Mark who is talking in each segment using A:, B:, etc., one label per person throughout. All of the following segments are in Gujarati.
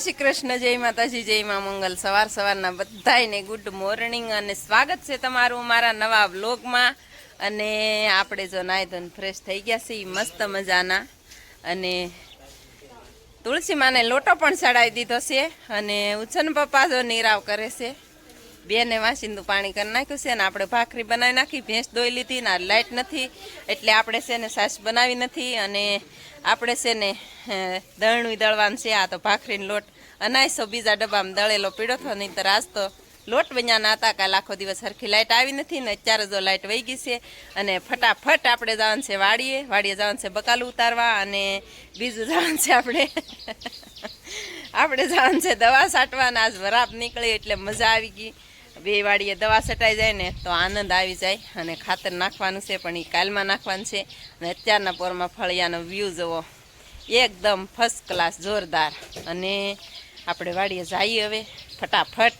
A: શ્રી કૃષ્ણ, જય માતાજી, જય મા મંગલ. સવાર સવારના બધાયને ગુડ મોર્નિંગ અને સ્વાગત છે તમારું મારા નવા વ્લોગમાં અને આપણે જો નાય ધોન ફ્રેશ થઈ ગયા છીએ, મસ્ત મજાના. અને તુલસી માને લોટો પણ ચડાવી દીધો છે અને ઉછન પપ્પા જો નીરાવ કરે છે. બેને વાસીનું પાણી કરી નાખ્યું છે અને આપણે ભાખરી બનાવી નાખી, ભેંસ દોઈ લીધી ને લાઇટ નથી, એટલે આપણે છે ને સાસ બનાવી નથી અને આપણે છે ને દળણું દળવાનું છે, આ તો ભાખરીનો લોટ અનાયસો બીજા ડબ્બામાં દળેલો પીળો થયો નહીં તો આજ તો લોટ બન્યાના હતા, કાલ આખો દિવસ સરખી લાઇટ આવી નથી ને અત્યારે જો લાઇટ વહી ગઈ છે અને ફટાફટ આપણે જવાનું છે વાડીએ વાડીએ જવાનું છે બકાલું ઉતારવા અને બીજું જવાનું છે આપણે આપણે જવાનું છે દવા છાંટવાના આજ વરાપ નીકળી એટલે મજા આવી ગઈ. બે વાડીએ દવા છટાઈ જાય ને તો આનંદ આવી જાય અને ખાતર નાખવાનું છે, પણ એ કાલમાં નાખવાનું છે. અને અત્યારના પોરમાં ફળિયાનો વ્યૂ જુઓ. એકદમ ફર્સ્ટ ક્લાસ જોરદાર. અને આપણે વાડીએ જઈએ હવે, ફટાફટ.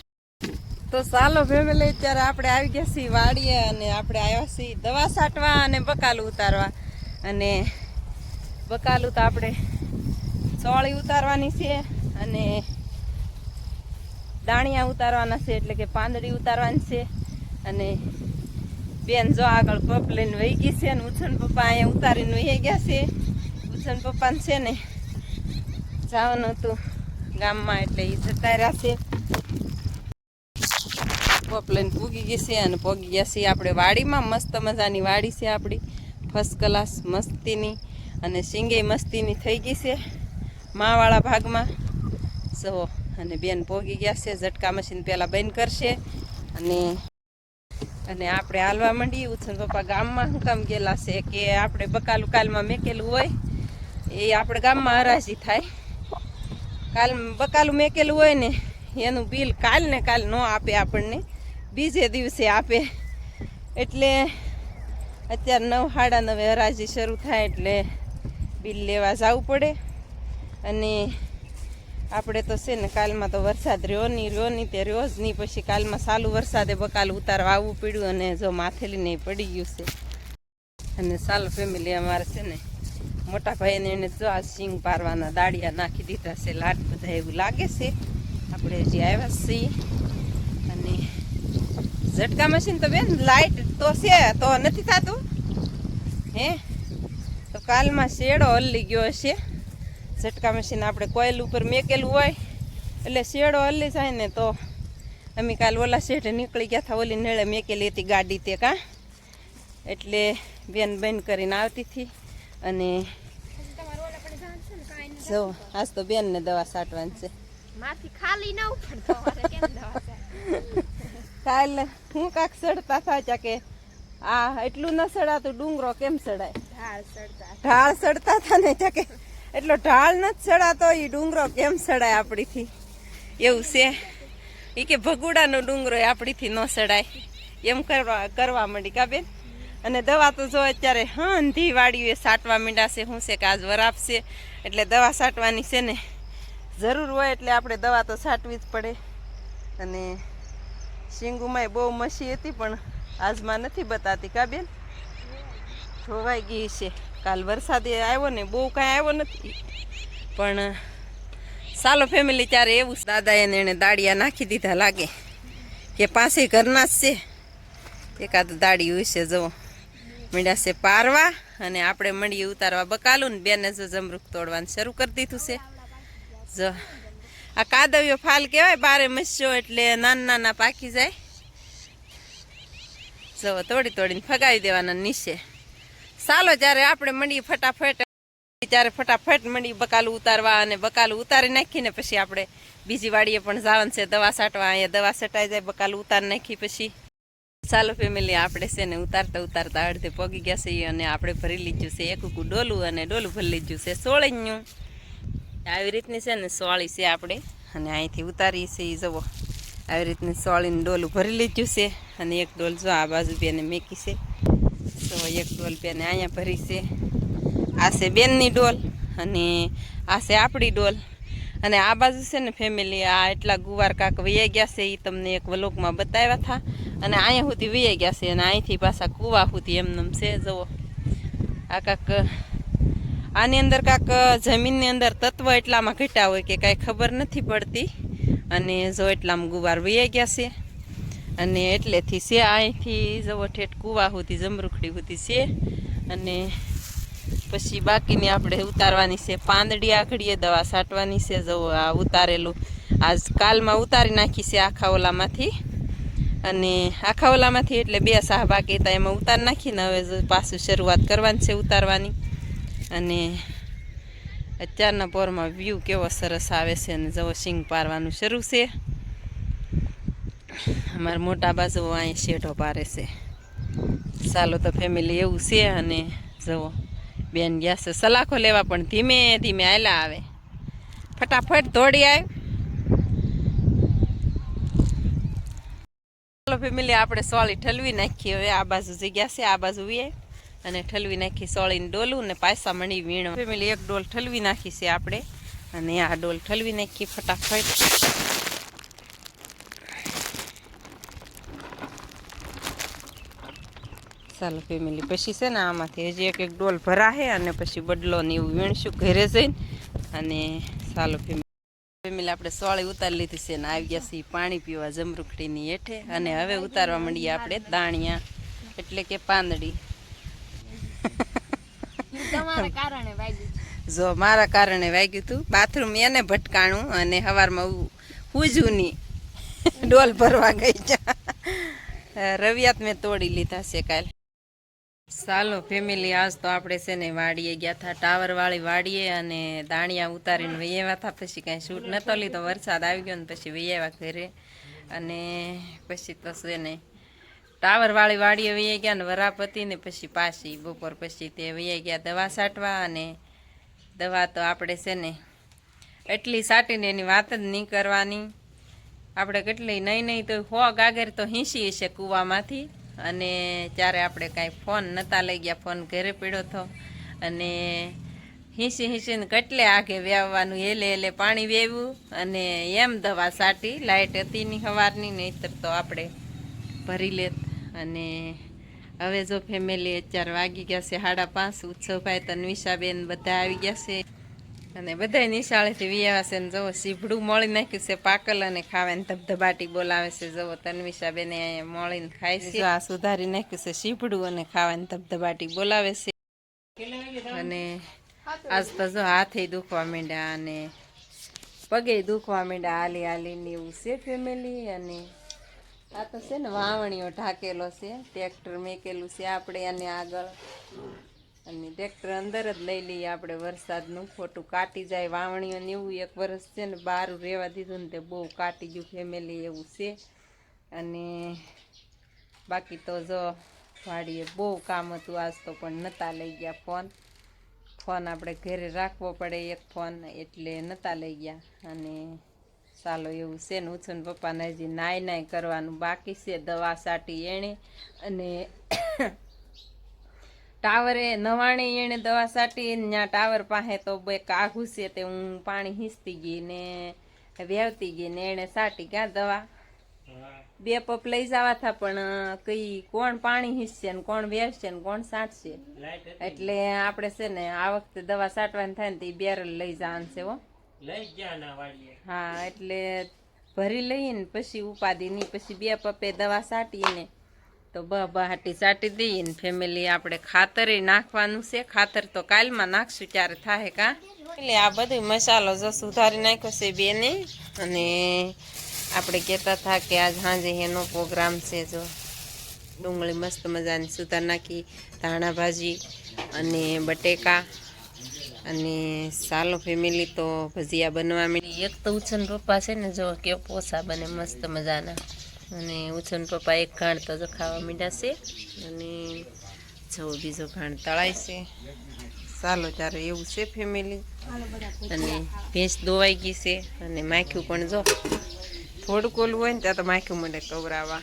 A: તો ચાલો ફેમિલી અત્યારે આપણે આવી ગયા છીએ વાડીએ અને આપણે આવ્યા છીએ દવા છાંટવા અને બકાલું ઉતારવા. અને બકાલું તો આપણે ચોળી ઉતારવાની છે અને દાણિયા ઉતારવાના છે, એટલે કે પાંદડી ઉતારવાની છે. અને બેન જો આગળ પપ લઈને વહી ગઈ છે અને ઉછન પપ્પા અહીંયા ઉતારીને વહી ગયા છે. ઉછન પપ્પાને છે ને જવાનું હતું ગામમાં, એટલે એ જતા રહ્યા છે. પપ લઈને પૂગી ગઈ છે અને પોગી ગયા છે આપણે વાડીમાં. મસ્ત મજાની વાડી છે આપણી. ફર્સ્ટ ક્લાસ મસ્તીની અને સિંગે મસ્તીની થઈ ગઈ છે. માવાળા ભાગમાં. સો અને બેન પોગી ગયા છે, ઝટકા મશીન પહેલાં બંધ કરશે. અને અને આપણે હાલવા માંડીએ, ઉછન પપ્પા ગામમાં શું કામ ગયેલા છે કે આપણે બકાલું કાલમાં મેકેલું હોય, એ આપણે ગામમાં હરાજી થાય. કાલ બકાલું મેકેલું હોય ને, એનું બિલ કાલ ને કાલ ન આપે આપણને, બીજે દિવસે આપે. એટલે અત્યારે નવ, સાડા નવે હરાજી શરૂ થાય એટલે બિલ લેવા જવું પડે. અને આપણે તો છે ને કાલમાં તો વરસાદ રહ્યો નહીં રહ્યો નહીં, તે રહ્યો જ નહીં. પછી કાલમાં સાલું વરસાદે બકાલ ઉતારવા આવવું પડ્યું અને જો માથેલી નહીં પડી ગયું છે. અને સાલ ફેમિલી અમારે છે ને મોટા ભાઈને એને જો આ સિંગ પારવાના દાડિયા નાખી દીધા છે, લાટ બધા એવું લાગે છે. આપણે હજી આવ્યા છીએ. અને ઝટકા મશીન તો બેન લાઇટ તો છે, તો નથી થતું. હે? તો કાલમાં શેડો હલ્લી ગયો હશે. ઝટકા મશીન આપણે કોઈલ ઉપર મેકેલું હોય એટલે શેડો હલ્લી જાય ને તો અમે કાલ ઓલા શેઠે નીકળી ગયા હતા ઓલી નેળે મેકેલી હતી ગાડી તે કાં. એટલે બેન બેન કરીને આવતી હતી અને જો આજ તો બેનને દવા છાંટવાની છે.
B: માથી ખાલી ન ઉપડતો કેમ દવા છે
A: કાલ હું કાંક સડતા થાય કે આ એટલું ન સડાતું ડુંગરો કેમ સડાય?
B: ઢાળ સડતા.
A: ઢાળ સડતા હતા ને કે એટલો ઢાળ નથી ચડાતો એ ડુંગરો કેમ સડાય આપણીથી? એવું છે. એ કે ભગુડાનો ડુંગરો એ આપણીથી ન સડાય એમ કરવા કરવા માંડી, કા બેન? અને દવા તો જો અત્યારે હંધી વાળીએ સાટવા મીંડાશે શું છે કે આજ વરાપશે એટલે દવા છાંટવાની છે ને, જરૂર હોય એટલે આપણે દવા તો છાંટવી જ પડે. અને શીંગુમાંય બહુ મસી હતી પણ આજમાં નથી બતાતી, કા બેન? ધોવાઈ ગઈ છે. કાલ વરસાદે આવ્યો ને બહુ કાંઈ આવ્યો નથી. પણ સાલો ફેમિલી ત્યારે એવું દાદાએ એને દાળિયા નાખી દીધા લાગે. કે પાસે ઘરના જ છે. એકાદ દાડી હોય છે, જુઓ. મીંડા છે પારવા અને આપણે મળીએ ઉતારવા બકાલું ને બેને જો જમરૂક તોડવાનું શરૂ કરી દીધું છે. જો, આ કાદવ્યો ફાલ કહેવાય, બારે મસ્યો એટલે નાના નાના પાકી જાય. જવો તોડી તોડીને ફગાવી દેવાના નીચે. ચાલો જ્યારે આપણે મંડી ફટાફટ ત્યારે ફટાફટ મંડી બકાલું ઉતારવા અને બકાલું ઉતારી નાખીને પછી આપણે બીજી વાડીએ પણ જવાનું છે, દવા છાંટવા અહીંયા દવા છટાઈ જાય, બકાલું ઉતારી નાખી પછી. ચાલો ફેમિલી આપણે છે ને ઉતારતા ઉતારતા અડધે પગી ગયા છે અને આપણે ભરી લીધું છે એક ડોલું અને ડોલું ભરી લીધું છે સોળીનું આવી રીતની છે ને સોળી છે આપણે. અને અહીંથી ઉતારીએ છીએ જવો આવી રીતની સોળીને ડોલું ભરી લીધું છે અને એક ડોલ જો આ બાજુ બેને મેકી છે. એક ડોલ બેને અહીંયા ભરી છે. આ છે બેનની ડોલ અને આ છે આપણી ડોલ. અને આ બાજુ છે ને ફેમિલી આ એટલા ગુવાર કાક વૈયા ગયા છે એ તમને એક વ્લોગમાં બતાવ્યા હતા અને અહીંયા સુધી વૈયા ગયા છે અને અહીંથી પાછા કુવા સુધી એમનેમ છે, જુઓ. આ કાંક, આની અંદર કાંક જમીનની અંદર તત્વ એટલામાં ઘટ્યા હોય કે કાંઈ ખબર નથી પડતી. અને જો એટલામાં ગુવાર વૈયા ગયા છે. અને એટલેથી છે અહીંથી જવો ઠેઠ કૂવા સુધી, જમરૂખડી સુધી છે. અને પછી બાકીની આપણે ઉતારવાની છે પાંદડી આખડીએ, દવા છાંટવાની છે, જવો આ ઉતારેલું. આજ કાલમાં ઉતારી નાખી છે આખા ઓલામાંથી. અને આખા ઓલામાંથી એટલે બે સાહ બાકી હતા, એમાં ઉતાર નાખીને હવે પાછું શરૂઆત કરવાની છે ઉતારવાની. અને અત્યારના પોરમાં વ્યૂ કેવો સરસ આવે છે અને જવો સિંગ પારવાનું શરૂ છે. અમારા મોટા બાજુ અહીં શેઢો પારે છે. ચાલો તો ફેમિલી એવું છે અને જવો બેન ગયા છે. સલાખો લેવા પણ ધીમે ધીમે આયલા આવે. ફટાફટ દોડી આવ ચાલો ફેમિલી આપણે સોળી ઠલવી નાખી હવે આ બાજુ જગ્યા છે, આ બાજુ વીએ. અને ઠલવી નાખી સોળીને ડોલું ને પાસા મણી વીણ ફેમિલી એક ડોલ ઠલવી નાખી છે આપણે. અને આ ડોલ ઠલવી નાખી ફટાફટ. ચાલો ફેમિલી પછી છે ને આમાંથી હજી એક એક ડોલ ભરાશે અને પછી બદલો ને એવું વીણશું ઘરે જઈને. અને ચાલો ફેમિલી ફેમિલી આપણે સોળી ઉતારી લીધી છે ને આવી ગયા છીએ પાણી પીવા જમરૂખડીની હેઠે. અને હવે ઉતારવા માંડીએ આપણે દાણિયા એટલે કે પાંદડી.
B: કારણે વાગ્યું
A: જો મારા કારણે વાગ્યું હતું બાથરૂમ એને ભટકાણું અને સવારમાં હુજું નહીં ડોલ ભરવા ગઈ જા. રવિયાત મેં તોડી લીધા છે કાલ. ચાલો ફેમિલી આજ તો આપણે છે ને વાડીએ ગયા હતા ટાવર વાળી વાડીએ અને દાણિયા ઉતારીને વૈયાવા હતા પછી કાંઈ શૂટ નતો લીધો વરસાદ આવી ગયો ને પછી વૈયાવા ઘરે. અને પછી તો છે ને ટાવર વાળી વાડીએ વૈયા ગયા ને વરાપતિ ને પછી પાછી બપોર પછી તે વૈયા ગયા દવા છાંટવા અને દવા તો આપણે છે ને એટલી છાંટીને એની વાત જ નહીં કરવાની. આપણે કેટલી નહીં નહીં તો હો ગાગર તો હિંસી છે કૂવામાંથી. અને ત્યારે આપણે કાંઈ ફોન નહોતા લઈ ગયા, ફોન ઘરે પડ્યો હતો અને હિંસી હિંસીને કટલે આગે વ્યાવવાનું, હેલે હેલે પાણી વેવું અને એમ દવા સાટી લાઇટ હતી ની સવારની નહીંતર તો આપણે ભરી લેત. અને હવે જો ફેમિલી અત્યારે વાગી ગયા છે સાડા પાંચ, ઉત્સવભાઈ તન્વિષાબેન બધા આવી ગયા છે. અને બધાય નિશાળેથી વિયાવા છે ને જવો સીભડું મળી નાખ્યું છે પાકલ અને ખાવાની ધબધબાટી બોલાવે છે. જવો તન્વિષાબેને અહીંયા મળીને ખાય છે. આ સુધારી નાખ્યું છે સીભડું અને ખાવાની ધબધબાટી બોલાવે છે. અને આજ તો જો હાથે દુખવા માંડ્યા અને પગે દુખવા માંડ્યા આલી ને એવું છે ફેમિલી અને આ તો છે ને વાવણીઓ ઢાકેલો છે. ટ્રેક્ટર મેકેલું છે આપણે અને આગળ. અને ટ્રેક્ટર અંદર જ લઈ લઈએ આપણે વરસાદનું. ખોટું કાટી જાય વાવણીઓને એવું એક વરસ છે ને બહાર રહેવા દીધું ને તે બહુ કાટી ગયું ફેમિલી એવું છે. અને બાકી તો જો વાડીએ બહુ કામ હતું, આજ તો પણ નહોતા લઈ ગયા ફોન. ફોન આપણે ઘરે રાખવો પડે એક ફોન, એટલે નહોતા લઈ ગયા. અને ચાલો એવું છે ને ઉછન પપ્પાને હજી નાય નાય કરવાનું બાકી છે, દવા સાટી એણે અને ટાવરે નવાણે એણે દવા સાટી ત્યાં ટાવર પાસે તો બે કાઘું છે તે હું પાણી હિંચતી ગઈ ને વેવતી ગઈ ને એણે સાટી ક્યાં દવા. બે પપ લઈ જવા હતા પણ કઈ કોણ પાણી હિંચશે ને કોણ વેચશે ને કોણ સાંટશે. એટલે આપણે છે ને આ વખતે દવા સાટવાની થાય ને તે બેરલ લઈ જવાનું છે હો. હા, એટલે ભરી લઈએ ને પછી ઉપાદી ની પછી બે પપે દવા સાટીને તો બ બહાટી સાટી દઈએ ને ફેમિલી આપણે ખાતરે નાખવાનું છે. ખાતર તો કાલમાં નાખશું, ત્યારે થાય કા? એટલે આ બધું મસાલો જો સુધારી નાખ્યો છે બેને. અને આપણે કહેતા હતા કે આજ સાંજે એનો પ્રોગ્રામ છે જો. ડુંગળી મસ્ત મજાની સુધાર નાખી. ધાણા ભાજી અને બટેકા અને સાલો ફેમિલી તો ભજીયા બનવા માંડી. એક તો ઉછન પપ્પા છે ને, જો કેવો પોસા બને મસ્ત મજાના. અને ઉછન પપ્પા એક ઘાણ તો ખાવા મીડાશે અને જો બીજો ઘાણ તળાય છે. ચાલો ત્યારે એવું છે ફેમિલી અને ભેંસ દોવાઈ ગઈ છે અને માખ્યું પણ જો. થોડુંક ઓલું હોય ને ત્યાં તો માખ્યું મને કવરાવા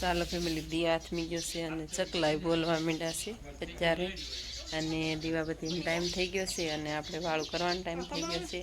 A: ચાલો ફેમિલી દિયા હાથમી ગયો છે અને ચકલાય બોલવા મીડાશે અત્યારે. અને દીવાબત્તીનો ટાઈમ થઈ ગયો છે અને આપણે વાળું કરવાનો ટાઈમ થઈ ગયો છે.